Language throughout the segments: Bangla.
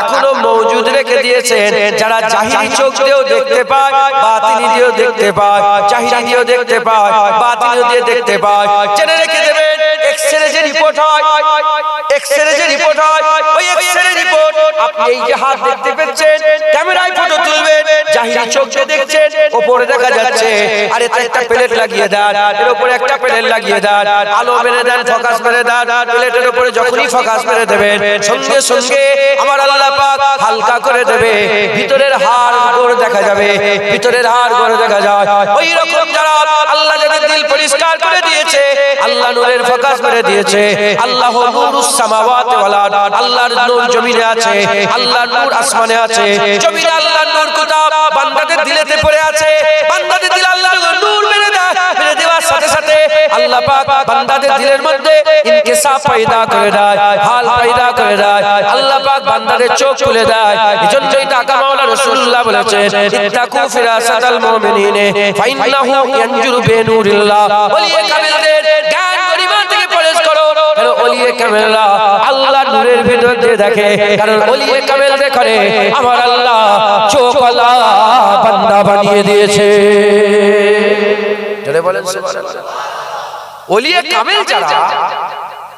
এখনও মৌজুদ রেখে দিয়েছেন, যারা জাহিরি চোখ দিয়েও দেখতে পায়, বাতিনি দিয়েও দেখতে পায় জাহিরি দিয়েও দেখতে পায় বাতিনি দিয়ে দেখতে পায়। জেনে রেখে দেবেন রিপোর্ট হয় এক্সরে যে রিপোর্ট হয়, ওই এক্সরে রিপোর্ট আপনি এই যে হাত দেখতে পাচ্ছেন ক্যামেরায় ফটো তুলবেন চোখ দেখছেন দেখা যাচ্ছে একটা প্লেট লাগিয়ে দেন, এর উপরে একটা প্লেট লাগিয়ে দেন, আলো মেরে দেন ফোকাস মেরে প্লেটের উপরে যখনই ফোকাস মেরে দেবেন, সঙ্গে সঙ্গে আমার আল্লাহ পাক হালকা করে দেবে, ভিতরের হাড় গোড় দেখা যাবে, ভিতরের হাড় গোড় দেখা যায়, ওই রকম আল্লাহ যাদের দিল পরিষ্কার করে দিয়েছে, আল্লাহ নূরের ফোকাস করে দিয়েছে, আল্লাহ নূরুস সামাওয়াতি ওয়াল আরদ, আল্লাহর নূর জমিনে আছে, আল্লাহর নূর আসমানে আছে, জমিনে আল্লাহর নূর কোথাও বান্দাদের দিলেতে পড়ে আছে, বান্দাদের দিলে আল্লাহ পাক বান্দাদের দিলের মধ্যে ইনকিসাব পয়দা করে দেয়, হাল পয়দা করে দেয়, আল্লাহ পাক বান্দাদের চোখ খুলে দেয়। এজন্যই টাকা মাওলা রাসূলুল্লাহ বলেছেন, ইত্তাকু ফিরাসাতাল মুমিনিনে, ফাইন্নাহু ইয়ানজুরু বিনুরিল্লাহ। ওলিয়ে কামিলদের জ্ঞান গরিমা থেকে পরেশ করো। কারণ ওলিয়ে কামিলরা, আল্লাহ নূরের ভিতর দিয়ে দেখে, কারণ ওলিয়ে কামিল দেখে আমার আল্লাহ চোখ আল্লাহ বান্দা বানিয়ে দিয়েছে। জোরে বলেন সুবহানাল্লাহ। ওলিয়ে কামিল যারা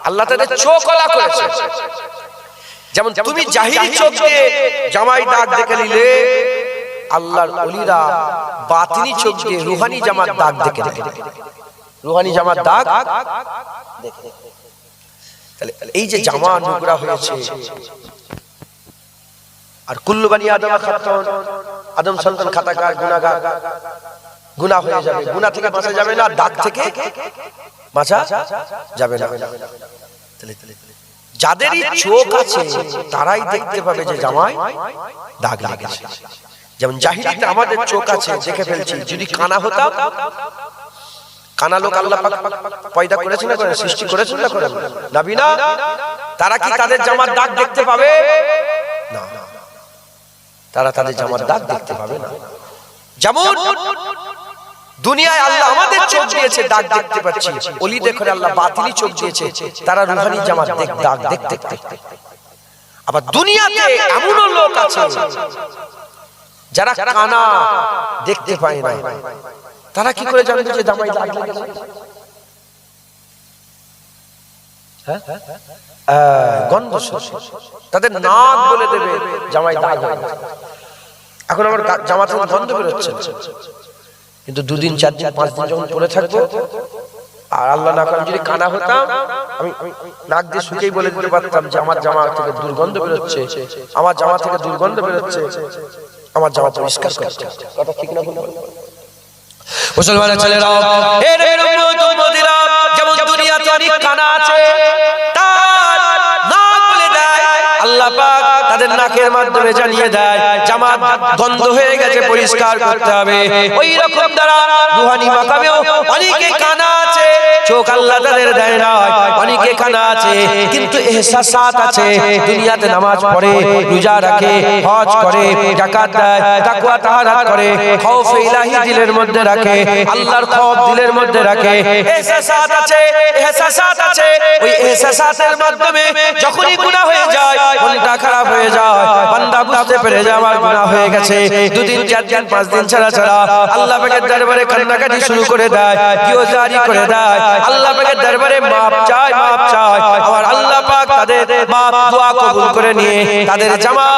আল্লাহ তাদের চোখ আলা করেছে। যেমন তুমি জাহিরি চোখ দিয়ে জামাই দাগ দেখে নিলে আল্লাহর ওলিরা বাতিনি চোখ দিয়ে রুহানি জামার দাগ দেখে দেখে রুহানি জামার দাগ দেখে তাহলে এই যে জামা নোংরা হয়েছে। আর কুল্লু বানি আদম খাতান আদম সন্তান খাতাকার গুনাহগার। গুনাহ হয়ে যাবে। গুনাহ থেকে বাঁচা যাবে না দাগ থেকে বাঁচা যাবে না। যাদেরই চোখ আছে তারাই দেখতে পাবে যে জামায় দাগ লেগেছে। যেমন জাহিরিতে আমাদের চোখ আছে দেখে ফেলছি। যদি কানা হতাম কানা লোক আল্লাহ পয়দা করেছেন না সৃষ্টি করেছেন। না করেন? নাবি না? তারা কি তাদের জামার দাগ দেখতে পাবে? না তারা তাদের জামার দাগ দেখতে পাবে না। যেমন দুনিয়ায় আল্লাহ আমাদের চোখ দিয়েছে, দাগ দেখতে পাচ্ছি অলি দেখে আল্লাহ, বাতিলি চোখ দিয়েছে তারা রুহানি জামার দেখ, দাগ দেখতে আবার দুনিয়াতে এমনও লোক আছে, যারা কানা দেখতে পায় না তারা কি করে জানবে যে জামাই দাগ লেগেছে হ্যাঁ? গন্ধ। তাদের নাক বলে দেবে, জামাই দাগ। এখন আমার গা- জামা থেকে গন্ধ বেরোচ্ছে কিন্তু দুদিন, চার দিন, পাঁচ দিন যখন পড়ে থাকব, আর আল্লাহ না করে যদি কানা হতাম, আমি নাক দিয়ে শুকেই বলে দিতে পারতাম যে আমার জামা থেকে দুর্গন্ধ বেরোচ্ছে, আমার জামা থেকে দুর্গন্ধ বেরোচ্ছে, আমার জামা পরিষ্কার করতে কথা ঠিক না মুসলমানের ছেলেরা তাদের নাকের মাধ্যমে জানিয়ে দেয়, জামাত গন্ধ হয়ে গেছে, পরিষ্কার করতে হবে। ওই রকম দ্বারা রুহানি মাকামেও অনেকে কানা আছে, চোখ আল্লাহ তাদের দেয় না। অনেকে আছে, কিন্তু এহসাসাত আছে। দুনিয়াতে নামাজ পড়ে, রোজা রাখে, হজ করে, যাকাত দেয়, তাকওয়া তাহারাত করে, খৌফ ইলাহি দিলের মধ্যে রাখে, আল্লাহর খৌফ দিলের মধ্যে রাখে। এহসাসাত আছে এহসাসাত আছে। ওই এহসাসাতের মাধ্যমে যখনই গুনাহ হয়ে যায়, মনটা খারাপ হয়ে যায়। বান্দা বুঝতে পেরে যায়, আমার গুনাহ হয়ে গেছে। দুদিন চার দিন পাঁচ দিন ছাড়া ছাড়া আল্লাহ পাকের দরবারে কান্নাকাটি শুরু করে দেয় কেউ জারি করে দেয়। আল্লাহ পাকের দরবারে মাপ চায়, মাপ চায় আবার আল্লাহ পাক তাদের মাপ দোয়া কবুল করে নিয়ে তাদের জামা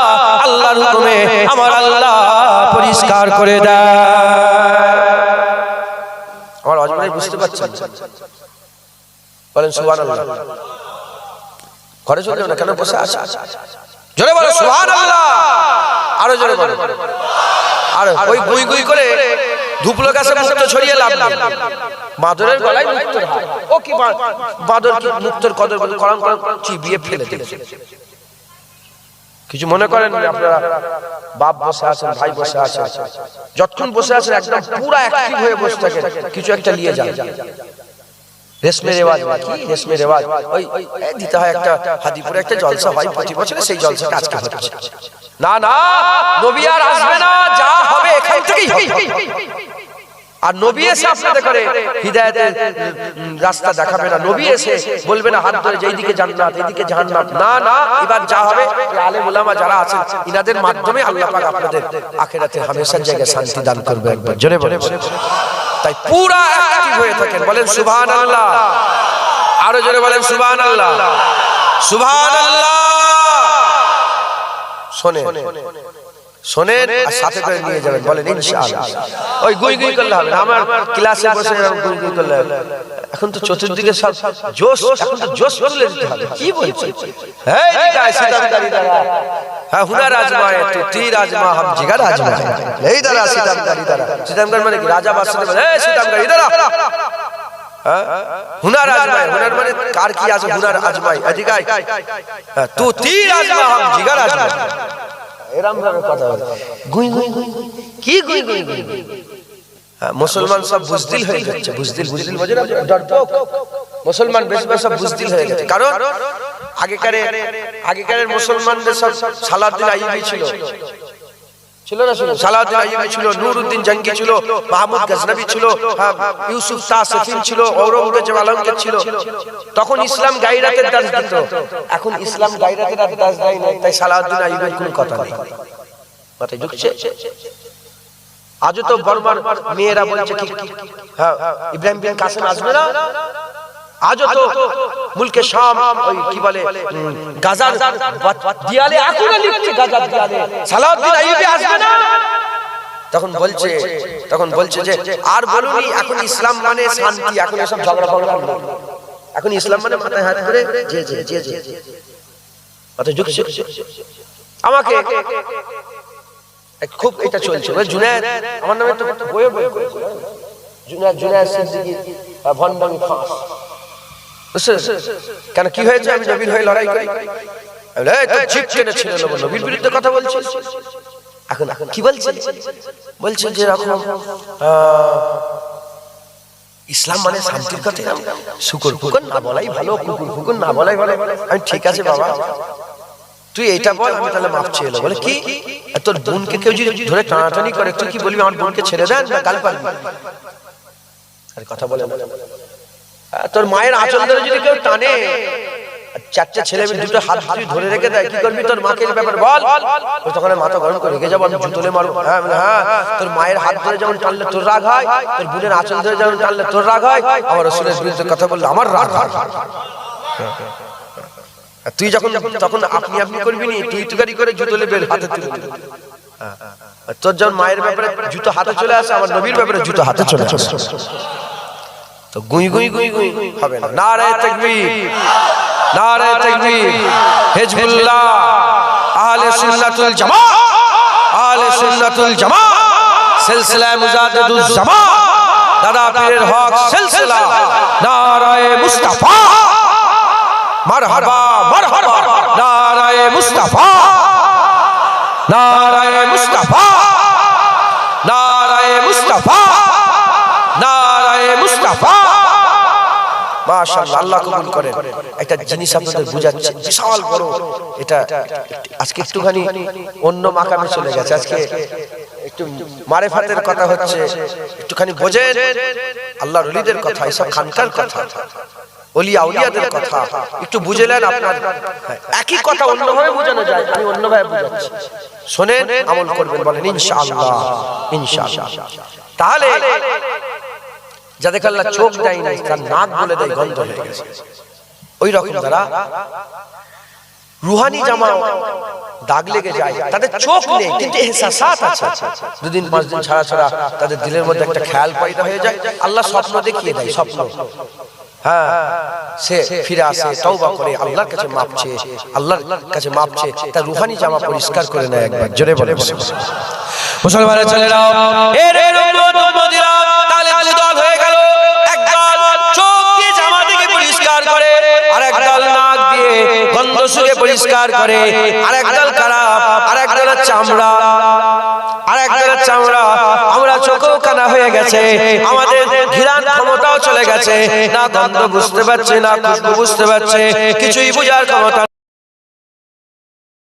আল্লাহর হুকুমে আমার আল্লাহ পরিষ্কার করে দেয়। আমার অজমাই বুঝতে পারছেন? বলেন, সুবহানাল্লাহ। ঘরে চলে না কেন বসে আছে। জোরে বলো, সুবহানাল্লাহ। আরও জোরে বলো। আরও, ওই গুই গুই করে ধুপলো গাছে মুক্ত ছড়িয়ে লাভ নেই। বাদরের গলায় মুক্ত ও কি বাদর? কি মুক্তর কদর বলে করাম করাম চিবিয়ে ফেলে দিয়েছে কিছু মনে করেন না আপনারা? বাপ বসে আছেন ভাই বসে আছেন। যতক্ষণ বসে আছেন একদম পুরা অ্যাক্টিভ হয়ে বসে থাকে কিছু একটা নিয়ে যান। রেশমে রেওয়াজ কি রেশমে রেওয়াজ। ওই দিতে হয় একটা হাদিপুরে একটা জলসা হয় প্রতি বছরে সেই জলসাটা আজকে হচ্ছে না না নবী আর আসবে না যা হবে এখান থেকেই হবে। আর নবী এসে আপনাদের করে হৃদায়তের রাস্তা দেখাবে না। নবী এসে বলবে না হাত ধরে যেই দিকে জান্নাত এইদিকে জাহান্নাম। না না এবার যা হবে এই আলেম ওলামা যারা আছেন ইনাদের মাধ্যমে আল্লাহ পাক আপনাদের আখেরাতে হামেশার জায়গায় শান্তি দান করবে একবার। জোরে বলে তাই পুরা অ্যাক্টিভ হয়ে থাকেন। বলেন, সুবহানাল্লাহ। আরও জোরে বলেন সুবহান আল্লাহ সুবহান আল্লাহ শোনেন শোনেন আর সাথে করে নিয়ে যাবেন বলেন ইনশাআল্লাহ। ওই গুই গুই করলে হবে আমার ক্লাসে বসে গুই গুই করলে হবে এখন তো চতুর্দিকে সব জোশ এখন তো জোশ তুলে দিতে হবে। কি বলছি? এই দিদা সিতামদারি দাঁড়া হ্যাঁ হুনার আজমায় তো তীর আজমা হাম জিগার আজমা এই দাঁড়া সিতামদারি দাঁড়া। সিতামগার মানে কি রাজা বাদশাহ বলে এই দাঁড়া। হ্যাঁ? হুনার আজমাই হুনার মানে কার কি আছে? হুনার আজমাই। হ্যাঁ, তু তীর আজমা হাম জিগার আজমা এরম ভাবে কথা বলে গুই গুই গুই। কি গুই গুই গুই মুসলমান সব বুজদিল হয়ে যাচ্ছে বুঝদিল বুজদিল বোঝে না ডরপোক মুসলমান বেশ বেশ সব বুজদিল হয়ে গেছে। কারণ আগেকারে, আগেকারের মুসলমানদের সব সালাউদ্দিন আইবি ছিল। নুরউদ্দিন হ্যাঁ, ছিল তখন ইসলাম এখন ইসলাম তাই কথা আজও তো বর্মার মেয়েরা বলছে হ্যাঁ ইব্রাহিম বিন আসবে না? আজও তো মুলকে শাম কি বলে গাজার দিয়ালে লিখছে গাজার দিয়ালে। সালাউদ্দিন আইয়ুবী আসবে না। তখন বলছে তখন বলছে যে, আর বলুনি, এখন ইসলাম মানে শান্তি, এখন এসব ঝগড়া ফগড়া। এখন ইসলাম মানে মাথায় হাত করে আমাকে খুব এটা চলছে। জুনায়েদ, আমার নামে তো বইয়ে বই জুনায়েদ জুনায়েদ সিদ্দিকী ফাঁস বুঝছেন? কেন কি হয়েছে? আমি নবীর হয়ে লড়াই করি। বলি, নবীর বিরুদ্ধে কথা বলছিস? এখন এখন কি বলছে বলছে যে এরকম ইসলাম মানে শান্তির কথা শুকুর ফুকুর না বলাই ভালো কুকুর ফুকুর না বলাই ভালো। আমি ঠিক আছে বাবা। তুই এইটা বল আমি তাহলে মাপ চেয়ে বলে কি? তোর বোনকে কেউ যদি ধরে টানাটানি করে তুই কি বলবি আমার বোনকে ছেড়ে দেন না গাল পারবি? আরে কথা বলে তোর মায়ের আঁচল ধরে যদি কেউ টানে চারটে ছেলে মেয়ে দুটো হাত তুই ধরে রেখে দেয় কি করবি তোর মাকে ব্যাপার বল তখন মাথা গরম করে রেখে যাব আমি জুতলে মারবো হ্যাঁ হ্যাঁ তোর মায়ের হাত ধরে যেমন টানলে তোর রাগ হয় তোর বোনের আঁচল ধরে যেমন টানলে তোর রাগ হয় আমার রসুলের বিরুদ্ধে কথা বললে আমার রাগ হয় তুই যখন তখন আপনি আপনি করবি নি তুই তুকারি করে জুতো লেবে হাতে তুলে। হ্যাঁ। তোর যখন মায়ের ব্যাপারে জুতো হাতে চলে আসে আমার নবীর ব্যাপারে জুতো হাতে চলে আসে তো গুই গুই গুই গুই হবে না নারায়ে তাকবীর নারায়ে তাকবীর হিজবুল্লাহ আহলে সুন্নাতুল জামাত আহলে সুন্নাতুল জামাত সিলসিলা মুজাদ্দিদুজ জামাত দাদা পীরের হক সিলসিলা নারায়ে মুস্তাফা মারহাবা মারহাবা নারায়ে মুস্তাফা নারায়ে মুস্তাফা মুস্তাফা মাশাআল্লাহ আল্লাহ কবুল করেন। একটা জিনিস আপনাদের বুঝাচ্ছি বিশাল বড়। এটা আজকে একটুখানি অন্য মাকামে চলে গেছে। আজকে একটু মারেফাতের কথা হচ্ছে একটুখানি বোঝেন। আল্লাহর ওলিদের কথা এসব খানকার কথা। উলিয়াদের কথা। একটু বুঝে নেন আপনার। একই কথা অন্যভাবে বোঝানো যায়। আমি অন্যভাবে বুঝাচ্ছি। শোনেন আমল করবেন বলেন ইনশাআল্লাহ। ইনশাআল্লাহ। তাহলে যাদের আল্লাহ চোখ দেয় নাই তার নাক বলে দেয় গন্ধ হয়ে গেছে। ওই রকম যারা রুহানি জামা দাগ লেগে যায় তাদের চোখ নেই কিন্তু এহসাসাত আছে। দুদিন পাঁচ দিন ছাড়া ছাড়া তাদের দিলের মধ্যে একটা খেয়াল পয়দা হয়ে যায় আল্লাহ স্বপ্ন দেখিয়ে দেয় স্বপ্ন। হ্যাঁ সে ফিরে আসে তওবা করে আল্লাহর কাছে মাপ চেয়ে আল্লাহর কাছে মাপ চেয়ে তার রুহানি জামা পরিষ্কার করে নেয় একবার জোরে বলে মুসলমানের তাহলে গন্ধ শুকে পরিষ্কার করে। খারাপ চামড়া চামড়া আমরা। চোখ কানা হয়ে গেছে। আমাদের ঘিরান ক্ষমতাও চলে গেছে। না গন্ধ বুঝতে পারছে, না বুঝতে পারছে। কিছুই বুঝার ক্ষমতা